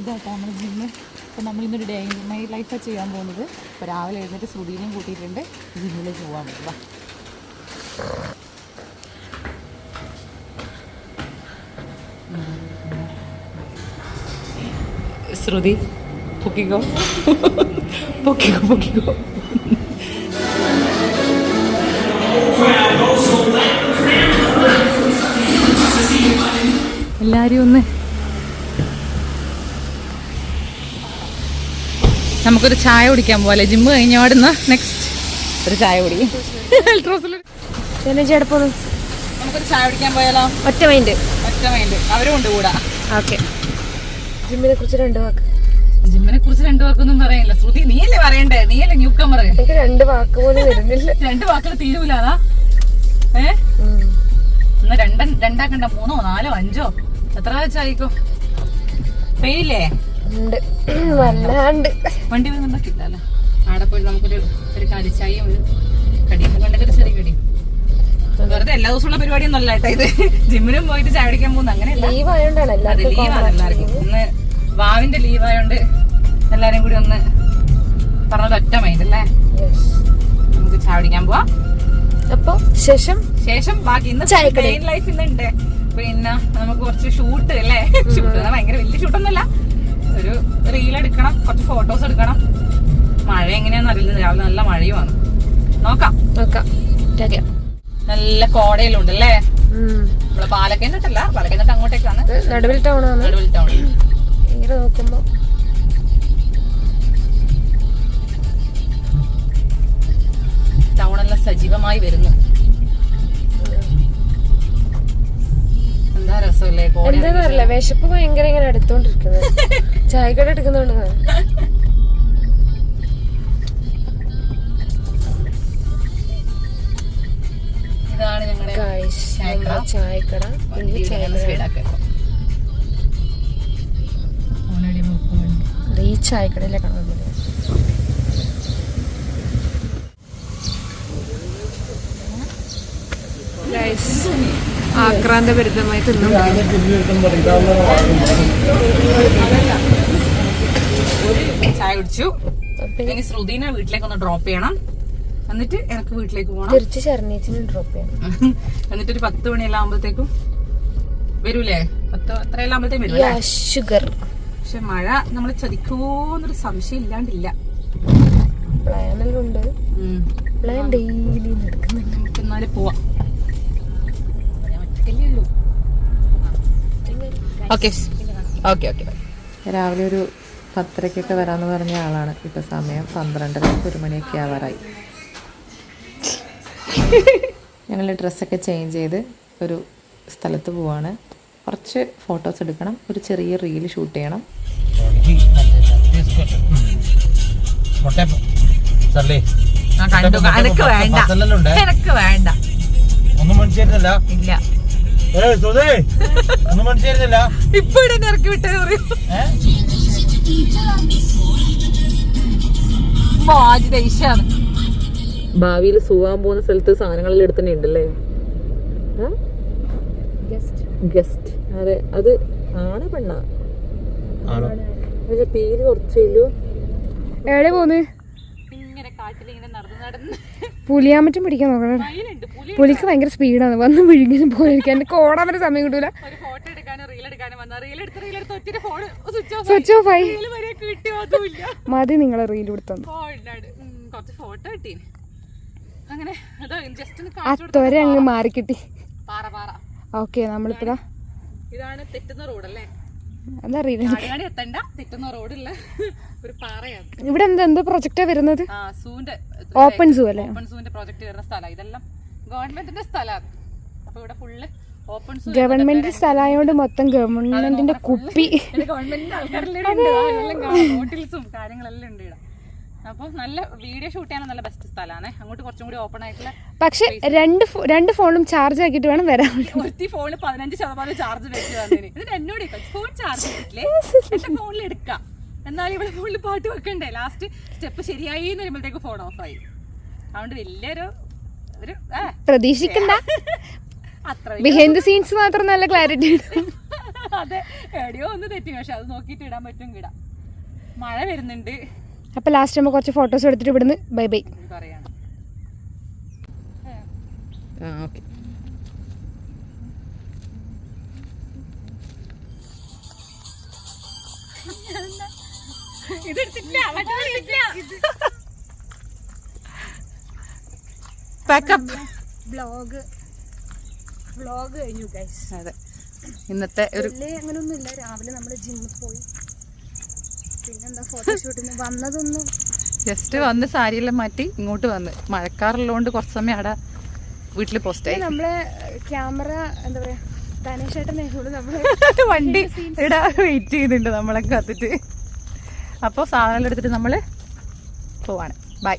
ഇതാട്ടോ നമ്മുടെ ജിമ്മ് അപ്പോൾ നമ്മളിന്നൊരു ഡേ മൈ ലൈഫാണ് ചെയ്യാൻ പോകുന്നത്. അപ്പോൾ രാവിലെ എഴുന്നേറ്റ് ശ്രുതിനെയും കൂട്ടിയിട്ടുണ്ട്. ജിമ്മിലേക്ക് പോകാൻ പറ്റുക ശ്രുതി പൊക്കിക്കോ. പൊക്കിക്കോ പൊക്കിക്കോ. എല്ലാവരും ഒന്ന് നമുക്കൊരു ചായ കുടിക്കാൻ പോലെ ജിമ്മ് കഴിഞ്ഞോടുന്ന നെക്സ്റ്റ് ഒരു ചായ കുടി. നമുക്കൊരു ചായ കുടിക്കാൻ പോയാലോ? ഒറ്റ മൈൻഡ് ഒറ്റ മൈൻഡ് അവരും ഉണ്ട് കൂടാ. ഓക്കെ. ജിമ്മിനെ കുറിച്ച് രണ്ട് വാക്ക്. ജിമ്മിനെ കുറിച്ച് രണ്ടു വാക്കൊന്നും പറയില്ല ശ്രുതി നീയല്ലേ പറയണ്ടേ? നീയല്ലേ ന്യൂ കമർ എനിക്ക് രണ്ട് വാക്ക് പോലും വരുന്നില്ല. രണ്ട് വാക്കുകൾ തീരൂല അതാ. ഏ? എന്നാ രണ്ട രണ്ടാക്കണ്ട. മൂന്നോ നാലോ അഞ്ചോ? എത്ര വെച്ചായിക്കോ? പെയില്ലേ ഉണ്ട് വല്ലാണ്ട് വണ്ടി വരുന്നുണ്ടോ കിട്ടാല. അവിടെ പോയി നമുക്കൊരു ഒരു കാലിച്ചായും ഒരു കടിയും കൊണ്ടൊക്കെ ചെറിയ കടിയും വെറുതെ എല്ലാ ദിവസമുള്ള പരിപാടിയൊന്നും അല്ല കേട്ടോ ഇത്. ജിമ്മിനും പോയിട്ട് ചായ പോകുന്ന അങ്ങനെ ലീവ് എല്ലാവർക്കും ലീവാണ് എല്ലാവർക്കും ഇന്ന് വാവിന്റെ ലീവ് ആയോണ്ട് എല്ലാരും കൂടി ഒന്ന് പറഞ്ഞത് ഒറ്റ മൈൻഡ് അല്ലേ. നമുക്ക് ചായ കുടിക്കാൻ പോവാം. അപ്പൊ ശേഷം ശേഷം ബാക്കി ഇന്ന് ലൈഫ് ഇന്നുണ്ട്. പിന്നെ നമുക്ക് കുറച്ച് ഷൂട്ട് അല്ലേ? ഷൂട്ട് ഭയങ്കര വലിയ ഷൂട്ടൊന്നുമല്ല ഒരു റീൽ എടുക്കണം കുറച്ച് ഫോട്ടോസ് എടുക്കണം. മഴ എങ്ങനെയാന്ന് അറിയില്ല. രാവിലെ നല്ല മഴയുമാണ് നോക്കാം. നോക്കാം. നല്ല കോടയിലുണ്ട് അല്ലേ. നമ്മൾ പാലക്കന്നിട്ടല്ല പാലക്കന്നിട്ട് അങ്ങോട്ടേക്കാണ്. നടുവിൽ ടൗൺ ആണ്. നടുവിൽ ടൗൺ ഇങ്ങനെ നോക്കുമ്പോ. ടൗണെല്ലാം സജീവമായി വരുന്നു. രസമല്ലേ? കോട എന്താന്ന് അറിയില്ല വിശപ്പ് ഭയങ്കര ഇങ്ങനെ എടുത്തോണ്ടിരിക്കുന്നത് ചായക്കട എടുക്കുന്നുണ്ട് ഇതാണ് ഞങ്ങളുടെ ഗായ്സ് ചായക്കട. ചായക്കട. ഈ ചായക്കടയിലെ ചായക്കട സ്പീഡാക്കാം ആക്രാന്തഭരിതമായി തിന്നു ചായ കുടിച്ചു. ഇനി ശ്രുതിനെ വീട്ടിലേക്ക് ഒന്ന് ഡ്രോപ്പ് ചെയ്യണം. എന്നിട്ട് എനിക്ക് വീട്ടിലേക്ക് പോകണം തിരിച്ച് ശരണീച്ചിന് ഡ്രോപ്പ് ചെയ്യണം. എന്നിട്ട് ഒരു പത്ത് മണിയെല്ലാം ആകുമ്പോഴത്തേക്കും വരൂലേ? പത്ത് അത്രയെല്ലാം ആകുമ്പോഴത്തേക്കും വരും യാ ഷുഗർ പക്ഷെ മഴ നമ്മളെ എന്നൊരു സംശയം ഇല്ലാണ്ടില്ല. പ്ലാനെല്ലാം ഉണ്ട്. പ്ലാൻ ഡെയിലി നടക്കുന്നുണ്ട്. നമുക്ക് എന്നാലും പോവാം. ഓക്കെ. Okay okay. രാവിലെ ഒരു പത്തരക്കൊക്കെ വരാമെന്ന് പറഞ്ഞ ആളാണ്. ഇപ്പൊ സമയം പന്ത്രണ്ടര ഒരു മണിയൊക്കെ ആവാറായി. ഞങ്ങളുടെ ഡ്രസ്സൊക്കെ ചേഞ്ച് ചെയ്ത് ഒരു സ്ഥലത്ത് പോവാണ്. കുറച്ച് ഫോട്ടോസ് എടുക്കണം ഒരു ചെറിയ റീൽ ഷൂട്ട് ചെയ്യണം. വേണ്ട. വേണ്ട. ഒന്നും മനസ്സിലായിരുന്നല്ല ഇല്ല. ഒന്നും മനസ്സിലായിരുന്നില്ല. ഇപ്പൊ ഇവിടെ ഇറക്കി വിട്ടേ പറയൂ. ഭാവിയിൽ സൂവാൻ പോകുന്ന സ്ഥലത്ത് സാധനങ്ങളെല്ലാം എടുത്തന്നെ ഉണ്ടല്ലേ? ഗസ്റ്റ് അതെ അത് ആണ് പെണ്ണ. പക്ഷെ പേര് ഉള്ളൂ. എവിടെ പോന്ന്? ഇങ്ങനെ കാട്ടിലിങ്ങനെ നടന്ന് നടന്ന് പുലിയാമറ്റും പിടിക്കാൻ നോക്കണം. പുലിക്ക് ഭയങ്കര സ്പീഡാണ്. വന്ന് വിഴുങ്ങാൻ പോയിരിക്കാൻ എന്റെ കോടാൻ വരെ സമയം കിട്ടൂല. സ്വിച്ച് ഓഫ് ആയി. മതി നിങ്ങളെ റീൽ എടുത്തു അത്തൊരങ്ങ് മാറിക്കിട്ടി. ഓക്കെ നമ്മളിപ്പോ ഇതാണ് തെറ്റുന്ന റോഡല്ലേ അതറിയില്ല. എത്തണ്ട. തെറ്റുന്ന റോഡുള്ള ഒരു പാറയാണ്. ഇവിടെ എന്താ എന്തോ പ്രൊജക്റ്റാ വരുന്നത്? സൂന്റെ ഓപ്പൺ സൂ അല്ലേ? ഓപ്പൺ സൂവിന്റെ പ്രോജക്റ്റ് വരുന്ന സ്ഥലമാണ് ഇതെല്ലാം ഗവൺമെന്റിന്റെ സ്ഥലമാണ് അപ്പൊ ഇവിടെ ഫുള്ള് ഗവൺമെന്റ് സ്ഥലമായോണ്ട് മൊത്തം ഗവൺമെന്റിന്റെ കുപ്പി. ഗവൺമെന്റിന്റെ ഹോട്ടൽസും കാര്യങ്ങളെല്ലാം ഉണ്ട് ഇവിടെ. അപ്പൊ നല്ല വീഡിയോ ഷൂട്ട് ചെയ്യാൻ നല്ല ബെസ്റ്റ് സ്ഥലമാണ്. അങ്ങോട്ട് കുറച്ചും കൂടി ഓപ്പൺ ആയിട്ടുള്ള പക്ഷെ രണ്ട് രണ്ട് ഫോണും ചാർജ് ആക്കിയിട്ട് വേണം വരാൻ ഫോണിൽ പതിനഞ്ച് ശതമാനം ചാർജ് വെച്ച് തന്നേന് എന്നിട്ട് എന്നോട് ഫോൺ ചാർജ് ചെയ്തിട്ടില്ലേ? എന്റെ ഫോണിൽ എടുക്കാം. എന്നാലും ഇവിടെ ഫോണിൽ പാട്ട് വെക്കണ്ടേ? ലാസ്റ്റ് സ്റ്റെപ്പ് ശരിയായി എന്ന് വരുമ്പോഴത്തേക്ക് ഫോൺ ഓഫ് ആയി. അതുകൊണ്ട് വലിയൊരു ഒരു പ്രതീക്ഷിക്കണ്ട. അത്ര ബിഹൈൻഡ് സീൻസ് മാത്രം നല്ല ക്ലാരിറ്റി അതെ എവിടെയോ ഒന്ന് തെറ്റി പക്ഷെ അത് നോക്കിയിട്ട് ഇടാൻ പറ്റും ഇടാം. മഴ വരുന്നുണ്ട്. അപ്പൊ ലാസ്റ്റ് നമ്മൾ കുറച്ച് ഫോട്ടോസ് എടുത്തിട്ട് ഇവിടുന്ന് ബൈ ബൈ ആ ഓക്കെ വ്ളോഗ് വ്ളോഗ് കഴിഞ്ഞു അതെ. ഇന്നത്തെ രാവിലെ നമ്മൾ ജിമ്മിൽ പോയി. പിന്നെന്താ ഫോട്ടോഷൂട്ടിന് വന്നതൊന്നും ജസ്റ്റ് വന്ന് സാരിയെല്ലാം മാറ്റി ഇങ്ങോട്ട് വന്ന്. മഴക്കാറുള്ളതുകൊണ്ട് കുറച്ച് സമയം അവിടെ വീട്ടിൽ പോസ്റ്റായി നമ്മളെ ക്യാമറ എന്താ പറയാ വണ്ടി ഇടാ വെയിറ്റ് ചെയ്യുന്നുണ്ട് നമ്മളെ കത്തിട്ട് അപ്പോൾ സാധനം എടുത്തിട്ട് നമ്മൾ പോവാണ്. ബൈ